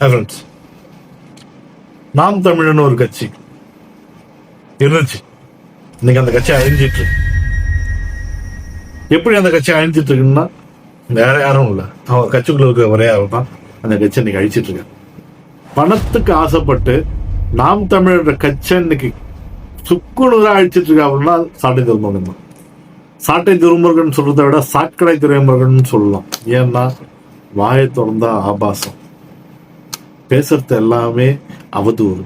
Friends நாம் தமிழன் ஒரு கட்சி. இருந்துச்சு. இன்னைக்கு அந்த கட்சி அழிஞ்சிட்டு இருக்கு. எப்படி அந்த கட்சி அழிஞ்சிட்டு இருக்குன்னா வேற யாரும் இல்லை. அவங்க கட்சிக்குள்ள இருக்க ஒரே ஆள் தான் அந்த கட்சி இன்னைக்கு அழிச்சிட்டு இருக்காரு பணத்துக்கு ஆசைப்பட்டு நாம் தமிழர் கட்சி இன்னைக்கு சுக்குநூறா அழிச்சிட்டு இருக்கா அப்படின்னா சாட்டை திருமுருகன் தான். சாட்டை திருமுருகன் சொல்றதை விட சாக்கடை துறைமுருகன் சொல்லலாம். ஏன்னா வாயை திறந்தா ஆபாசம். பேசுறது எல்லாமே அவதூறு.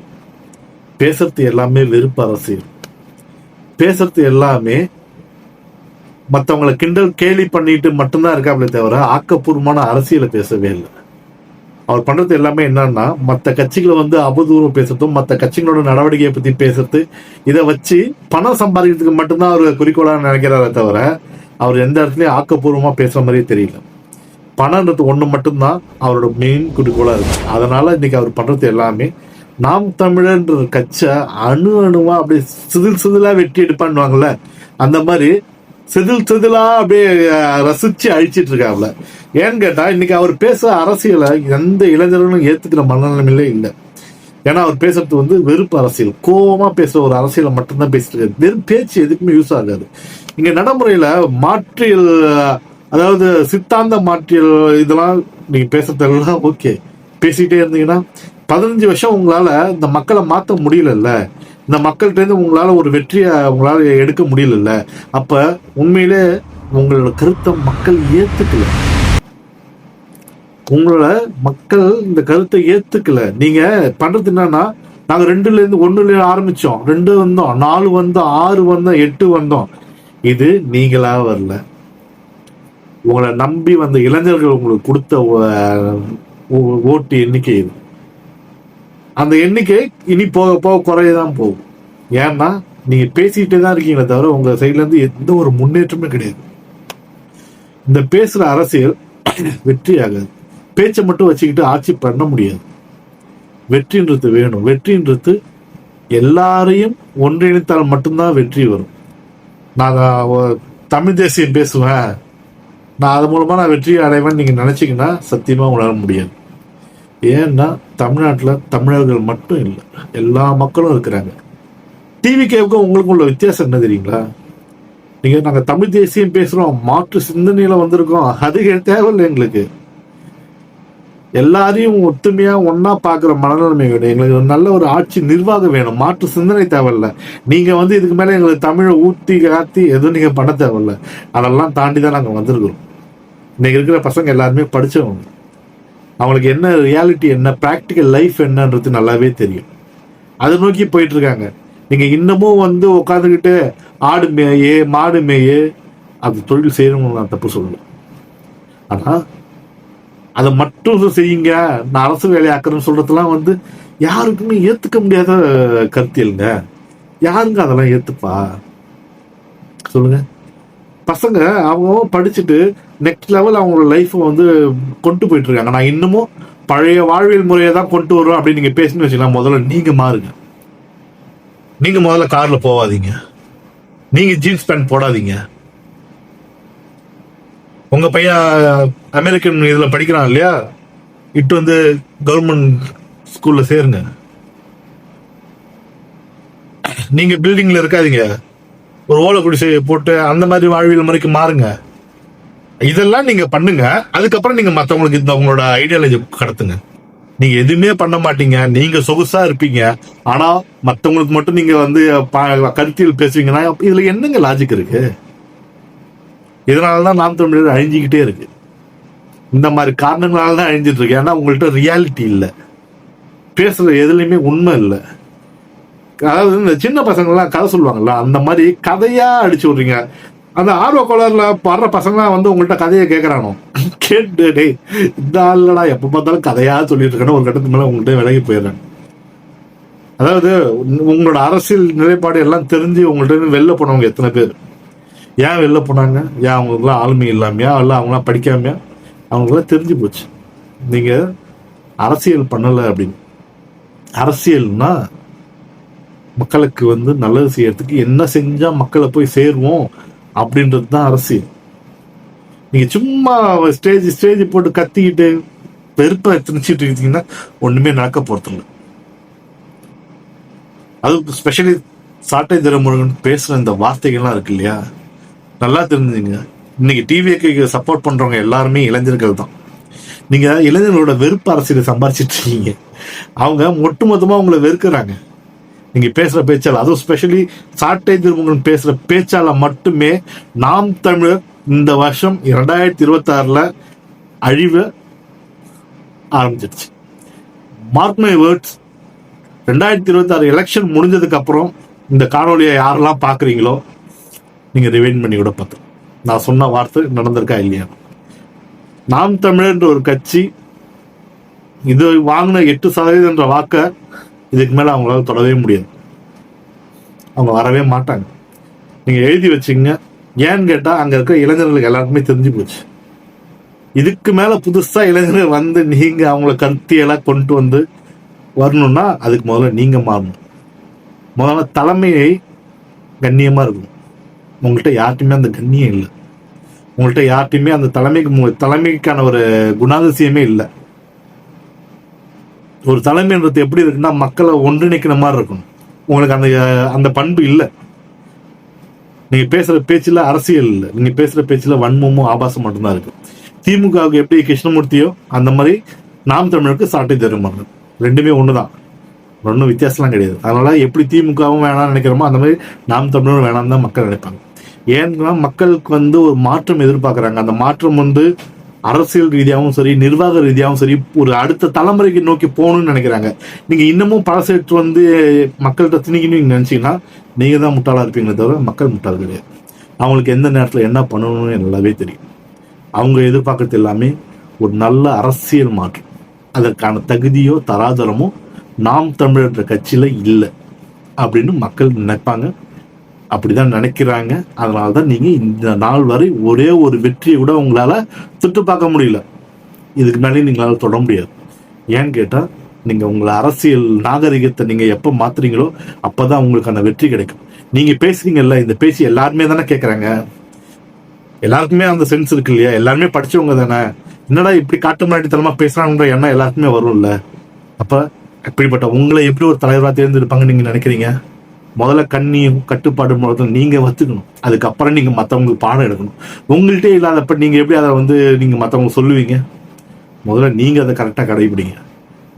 பேசுறது எல்லாமே வெறுப்பு அரசியல். பேசுறது எல்லாமே மற்றவங்களை கிண்டல் கேலி பண்ணிட்டு மட்டும்தான் இருக்காங்களே தவிர ஆக்கப்பூர்வமான அரசியலை பேசவே இல்லை. அவர் பண்றது எல்லாமே என்னன்னா மற்ற கட்சிகளை வந்து அவதூறம் பேசுறதும் மற்ற கட்சிகளோட நடவடிக்கையை பத்தி பேசுறது இதை வச்சு பணம் சம்பாதிக்கிறதுக்கு மட்டும்தான் அவர் குறிக்கோளாக நினைக்கிறாரே தவிர அவர் எந்த இடத்துலயும் ஆக்கப்பூர்வமா பேசுற மாதிரியே தெரியல. பணம்ன்றது ஒன்று மட்டும்தான் அவரோட மெயின் குறிக்கோளாக இருக்கு. அதனால இன்னைக்கு அவர் பண்ணுறது எல்லாமே நாம் தமிழர்ன்ற கட்சை அணு அணுவா அப்படியே சிதில் சிதிலா வெட்டி எடுப்பான்னுவாங்கள்ல அந்த மாதிரி சிதில் சிதிலா அப்படியே ரசிச்சு அழிச்சிட்டு இருக்காப்ல ஏன்னு கேட்டா இன்னைக்கு அவர் பேசுற அரசியலை எந்த இளைஞர்களும் ஏத்துக்கிற மனநிலைமையிலே இல்லை. ஏன்னா அவர் பேசுறது வந்து வெறுப்பு அரசியல். கோபமா பேசுற ஒரு அரசியலை மட்டும்தான் பேசிட்டு இருக்காரு. வெறும் பேச்சு எதுக்குமே யூஸ் ஆகாது. இங்க நடைமுறையில மாற்றியல் அதாவது சித்தாந்த மாற்றியல் இதெல்லாம் நீங்க பேசுறதெல்லாம் ஓகே பேசிட்டே இருந்தீங்கன்னா பதினஞ்சு வருஷம் உங்களால இந்த மக்களை மாத்த முடியலல்ல. இந்த மக்கள்கிட்ட இருந்து உங்களால ஒரு வெற்றியை உங்களால எடுக்க முடியலல்ல. அப்ப உண்மையிலே உங்களோட கருத்தை மக்கள் ஏத்துக்கல. உங்களோட மக்கள் இந்த கருத்தை ஏத்துக்கல. நீங்க பண்றது என்னன்னா நாங்க ரெண்டுல இருந்து ஒண்ணுல இருந்து ஆரம்பிச்சோம். ரெண்டு வந்தோம். நாலு வந்தோம் ஆறு வந்தோம் எட்டு வந்தோம். இது நீங்களா வரல. உங்களை நம்பி வந்த இளைஞர்கள் உங்களுக்கு கொடுத்த ஓ- ஓ- ஓட்டு எண்ணிக்கை இது. அந்த எண்ணிக்கை இனி போக போக குறையதான் போகும். ஏன்னா நீங்க பேசிட்டே தான் இருக்கீங்களே தவிர உங்க சைட்ல இருந்து எந்த ஒரு முன்னேற்றமே கிடையாது. இந்த பேசுற அரசியல் வெற்றி ஆகாது. பேச்சை மட்டும் வச்சுக்கிட்டு ஆட்சி பண்ண முடியாது. வெற்றின்றது வேணும். வெற்றின்றது எல்லாரையும் ஒன்றிணைத்தால் மட்டும்தான் வெற்றி வரும். நான் தமிழ் தேசியம் பேசுவேன். நான் அது மூலமாக நான் வெற்றி அடைவேன் நீங்கள் நினச்சிங்கன்னா சத்தியமாக உணர முடியாது. ஏன்னா தமிழ்நாட்டில் தமிழர்கள் மட்டும் இல்லை எல்லா மக்களும் இருக்கிறாங்க. டிவி கேவுக்கும் உங்களுக்கும் உள்ள வித்தியாசம் என்ன தெரியுங்களா? நீங்கள் நாங்கள் தமிழ் தேசியம் பேசுகிறோம் மாற்று சிந்தனையில் வந்திருக்கோம் அது தேவையில்லை எங்களுக்கு. எல்லாரையும் ஒத்துமையாக ஒன்றா பார்க்குற மனநிலைமை வேணும். எங்களுக்கு ஒரு நல்ல ஒரு ஆட்சி நிர்வாகம் வேணும். மாற்று சிந்தனை தேவையில்ல. நீங்கள் வந்து இதுக்கு மேலே எங்களுக்கு தமிழை ஊற்றி காத்தி எதுவும் நீங்கள் பண்ண தேவையில்ல. அதெல்லாம் தாண்டி தான் நாங்கள் வந்திருக்கிறோம். இன்னைக்கு இருக்கிற பசங்க எல்லாருமே படிச்சவங்க. அவங்களுக்கு என்ன ரியாலிட்டி என்ன ப்ராக்டிக்கல் லைஃப் என்னன்றது நல்லாவே தெரியும். அதை நோக்கி போயிட்டு இருக்காங்க நீங்க இன்னமும் வந்து உட்காந்துக்கிட்டு ஆடு மேயே மாடு மேயே அது தொழில் செய்யணும்னு நான் தப்பு சொல்லலை. ஆனா அதை மட்டும் செய்யுங்க. நான் அரசு வேலையாக்குறேன்னு சொல்றதெல்லாம் வந்து யாருக்குமே ஏத்துக்க முடியாத கருத்தியலுங்க. யாருங்க அதெல்லாம் ஏத்துப்பா? சொல்லுங்க. பசங்க அவங்க படிச்சுட்டு நெக்ஸ்ட் லெவல் அவங்களோட லைஃப்பை வந்து கொண்டு போயிட்டு இருக்காங்க நான் இன்னமும் பழைய வாழ்வியல் முறையை தான் கொண்டு வரோம் அப்படின்னு நீங்க பேசணும்னு வச்சுக்கலாம் முதல்ல நீங்க மாறுங்க. நீங்க முதல்ல கார்ல போகாதீங்க. நீங்க ஜீன்ஸ் பேண்ட் போடாதீங்க. உங்க பையன் அமெரிக்கன் இதுல படிக்கிறான் இல்லையா? இட்டு வந்து கவர்மெண்ட் ஸ்கூல்ல சேருங்க. நீங்க பில்டிங்ல இருக்காதீங்க. ஒரு ஓலை குடிசை போட்டு அந்த மாதிரி வாழ்வியல் முறைக்கு மாறுங்க. இதெல்லாம் நீங்க பண்ணுங்க. அதுக்கப்புறம் நீங்க மத்தவங்களுக்கு இந்த உங்களோட ஐடியாலஜி கடத்துங்க. நீங்க எதுவுமே பண்ண மாட்டீங்க. நீங்க சொகுசா இருப்பீங்க. ஆனா மத்தவங்களுக்கு மட்டும் நீங்க வந்து கருத்தியல் பேசுவீங்கன்னா இதுல என்னங்க லாஜிக் இருக்கு? இதனாலதான் நாம் தமிழர் அழிஞ்சிக்கிட்டே இருக்கு. இந்த மாதிரி காரணங்களால தான் அழிஞ்சிட்டு இருக்கு. ஏன்னா உங்கள்ட்ட ரியாலிட்டி இல்லை. பேசுற எதுலையுமே உண்மை இல்லை. அதாவது இந்த சின்ன பசங்கள்லாம் கதை சொல்லுவாங்கல்ல அந்த மாதிரி கதையா அடிச்சு விடுறீங்க. அந்த ஆர்வ கோளாறுல பாடுற பசங்களாம் வந்து உங்கள்கிட்ட கதையை கேட்கறானோ கேட்டு டேய் இந்த ஆள்லடா எப்ப பார்த்தாலும் கதையா சொல்லிட்டு இருக்கணும் ஒரு கட்டத்துக்கு மேல உங்கள்கிட்ட விலகி போயிடுறேன். அதாவது உங்களோட அரசியல் நிலைப்பாடு எல்லாம் தெரிஞ்சு உங்கள்ட்ட வெளில போனவங்க எத்தனை பேர்? ஏன் வெளில போனாங்க? ஏன் அவங்களுக்குலாம் ஆளுமை இல்லாமையா? இல்லை அவங்களாம் படிக்காமையா? அவங்களுக்குலாம் தெரிஞ்சு போச்சு. நீங்க அரசியல் பண்ணலை அப்படின்னு. அரசியல்னா மக்களுக்கு வந்து நல்லது செய்யறதுக்கு என்ன செஞ்சா மக்களை போய் சேருவோம்? அப்படின்றது தான் அரசியல். நீங்க சும்மா ஸ்டேஜ் ஸ்டேஜ் போட்டு கத்திக்கிட்டு வெறுப்பை திணிச்சிட்டு இருக்கீங்கன்னா ஒண்ணுமே நடக்க போறதில்ல. அது ஸ்பெஷலி சாட்டை திறமுருகன் பேசுற இந்த வார்த்தைகள்லாம் இருக்கு இல்லையா? நல்லா தெரிஞ்சுங்க. இன்னைக்கு டிவிக்கு சப்போர்ட் பண்றவங்க எல்லாருமே இளைஞர்கள் தான். நீங்க இளைஞர்களோட வெறுப்பு அரசியலை சம்பாரிச்சிட்டு இருக்கீங்க. அவங்க ஒட்டுமொத்தமா உங்களை வெறுக்கிறாங்க. நீங்க பேசுற பேச்சால் அதுவும் ஸ்பெஷலி சாட்டை திருமுகன் பேசுற பேச்சால மட்டுமே நாம் தமிழர் இந்த வருஷம் இரண்டாயிரத்தி இருபத்தி ஆறுல அழிவு ஆரம்பிச்சிருச்சு. மார்க் மை வேர்ட்ஸ் ரெண்டாயிரத்தி இருபத்தி ஆறு எலெக்ஷன் முடிஞ்சதுக்கு அப்புறம் இந்த காணொலியை யாரெல்லாம் பாக்குறீங்களோ நீங்க ரிவைன் பண்ணி கூட பார்த்து நான் சொன்ன வார்த்தை நடந்திருக்கா இல்லையா? நாம் தமிழர்ன்ற ஒரு கட்சி இது வாங்கின எட்டு சதவீதம்ன்ற வாக்கை இதுக்கு மேலே அவங்களால தொடவே முடியாது. அவங்க வரவே மாட்டாங்க. நீங்கள் எழுதி வச்சுங்க. ஏன்னு கேட்டால் அங்கே இருக்க இளைஞர்களுக்கு எல்லாருக்குமே தெரிஞ்சு போச்சு. இதுக்கு மேலே புதுசாக இளைஞர்கள் வந்து நீங்கள் அவங்கள கருத்தியெல்லாம் கொண்டு வந்து வரணும்னா அதுக்கு முதல்ல நீங்கள் மாறணும். முதல்ல தலைமையை கண்ணியமாக இருக்கணும். உங்கள்கிட்ட யார்ட்டுமே அந்த கண்ணியம் இல்லை. உங்கள்கிட்ட யார்ட்டையுமே அந்த தலைமைக்கு மு- தலைமைக்கான ஒரு குணாதிசயமே இல்லை. ஒரு தலைமைன்றது எப்படி இருக்குன்னா மக்களை ஒன்றிணைக்கிற மாதிரி இருக்கணும். உங்களுக்கு அந்த அந்த பண்பு இல்லை. நீங்க பேசுற பேச்சுல அரசியல் இல்லை. நீங்க பேசுற பேச்சுல வன்மமும் ஆபாசம் மட்டும்தான் இருக்கு. திமுகவுக்கு எப்படி கிருஷ்ணமூர்த்தியோ அந்த மாதிரி நாம் தமிழருக்கு சாட்டை தருமாறு ரெண்டுமே ஒண்ணுதான். ஒன்றும் வித்தியாசம்லாம் கிடையாது. அதனால எப்படி திமுகவும் வேணாம்னு நினைக்கிறோமோ அந்த மாதிரி நாம் தமிழரும் வேணாம்னு தான் மக்கள் நினைப்பாங்க. ஏன்னா மக்களுக்கு வந்து ஒரு மாற்றம் எதிர்பார்க்குறாங்க. அந்த மாற்றம் வந்து அரசியல் ரீதியாகவும் சரி நிர்வாக ரீதியாகவும் சரி ஒரு அடுத்த தலைமுறைக்கு நோக்கி போகணும்னு நினைக்கிறாங்க. நீங்க இன்னமும் பழசேற்று வந்து மக்கள்கிட்ட திணிக்கணும்னு நீங்க நினைச்சீங்கன்னா நீங்க தான் முட்டாளா இருப்பீங்களே தவிர மக்கள் முட்டாள் கிடையாது. அவங்களுக்கு எந்த நேரத்தில் என்ன பண்ணணும்னு நல்லாவே தெரியும். அவங்க எதிர்பார்க்கறது எல்லாமே ஒரு நல்ல அரசியல் மாற்றம். அதற்கான தகுதியோ தராதரமோ நாம் தமிழர் கட்சியில இல்லை அப்படின்னு மக்கள் நினைப்பாங்க. அப்படிதான் நினைக்கிறாங்க. அதனால தான் நீங்க இந்த நாள் வரை ஒரே ஒரு வெற்றியை கூட உங்களால சுட்டு பார்க்க முடியல. இதுக்கு மேலே நீங்களால தொட முடியாது. ஏன்னு கேட்டா நீங்க உங்களை அரசியல் நாகரிகத்தை நீங்க எப்ப மாத்துறீங்களோ அப்பதான் உங்களுக்கு அந்த வெற்றி கிடைக்கும். நீங்க பேசுறீங்கல்ல இந்த பேசி எல்லாருமே தானே கேட்குறாங்க எல்லாருக்குமே அந்த சென்ஸ் இருக்கு இல்லையா? எல்லாருமே படிச்சவங்க தானே. என்னடா இப்படி காட்டு முன்னாடித்தனமா பேசுறாங்கன்ற எண்ணம் எல்லாருக்குமே வரும்ல. அப்ப இப்படிப்பட்ட உங்களை எப்படி ஒரு தலைவரா தேர்ந்தெடுப்பாங்க நீங்க நினைக்கிறீங்க? முதல்ல கண்ணியும் கட்டுப்பாடு முதல்ல நீங்கள் வச்சுக்கணும் அதுக்கப்புறம் நீங்கள் மற்றவங்களுக்கு பாடம் எடுக்கணும். உங்கள்கிட்ட இல்லாதப்ப நீங்கள் எப்படி அதை வந்து நீங்கள் மற்றவங்க சொல்லுவீங்க? முதல்ல நீங்கள் அதை கரெக்டாக கடைபிடிங்க.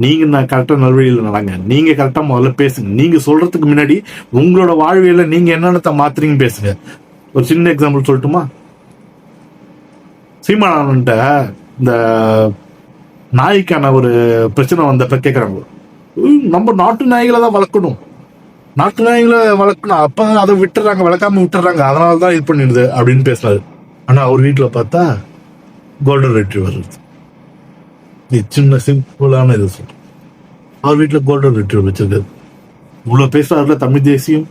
நீங்கள் நான் கரெக்டாக நல்வழியில் நடங்க. நீங்கள் கரெக்டாக முதல்ல பேசுங்க. நீங்கள் சொல்கிறதுக்கு முன்னாடி உங்களோட வாழ்வியில் நீங்கள் என்னென்னத்தை மாத்துறீங்கன்னு பேசுங்க. ஒரு சின்ன எக்ஸாம்பிள் சொல்லட்டுமா? சீமானன்ட்ட இந்த நாய்க்கான ஒரு பிரச்சனை வந்தப்ப கேட்குறாங்க நம்ம நாட்டு நாய்களை தான் வளர்க்கணும். நாட்டு நாய்களை வளர்க்கணும் அப்ப அதை விட்டுறாங்க வளர்க்காம விட்டுறாங்க. அதனால தான் இது பண்ணிடுது அப்படின்னு பேசினாரு ஆனா அவர் வீட்டுல பார்த்தா கோல்டன் ரெட்ரீவர் இது சின்ன சிம்பிளான இது சொல்றேன் அவர் வீட்டுல கோல்டன் ரெட்ரீவர் வச்சிருக்காரு. இவ்வளவு பேசுறாருல தமிழ் தேசியம்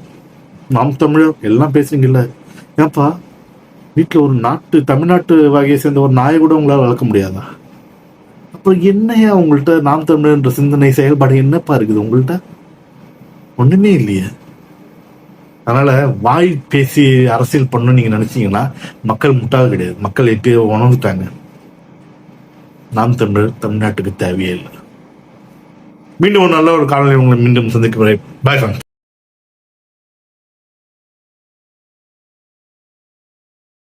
நாம் தமிழர் எல்லாம் பேசுறீங்கல்ல. ஏப்பா வீட்டுல ஒரு நாட்டு தமிழ்நாட்டு வகையை சேர்ந்த ஒரு நாயை கூட உங்களால வளர்க்க முடியாதா? அப்புறம் என்னையா உங்கள்கிட்ட நாம் தமிழர்ன்ற சிந்தனை செயல்பாடு என்னப்பா இருக்குது உங்கள்கிட்ட ஒண்ணுமே இல்லையே. அதனால வாய் பேசி அரசியல் பண்ணணும்னு நீங்க நினைச்சீங்கன்னா மக்கள் முட்டாள் கிடையாது. மக்கள் எப்பயோ உணர்ந்துட்டாங்க. நாம் தமிழர் தமிழ்நாட்டுக்கு தேவையே இல்லை. மீண்டும் ஒரு நல்ல ஒரு காலையில் உங்களை மீண்டும் சந்திக்கும் வரை பாய் ஃப்ரெண்ட்ஸ்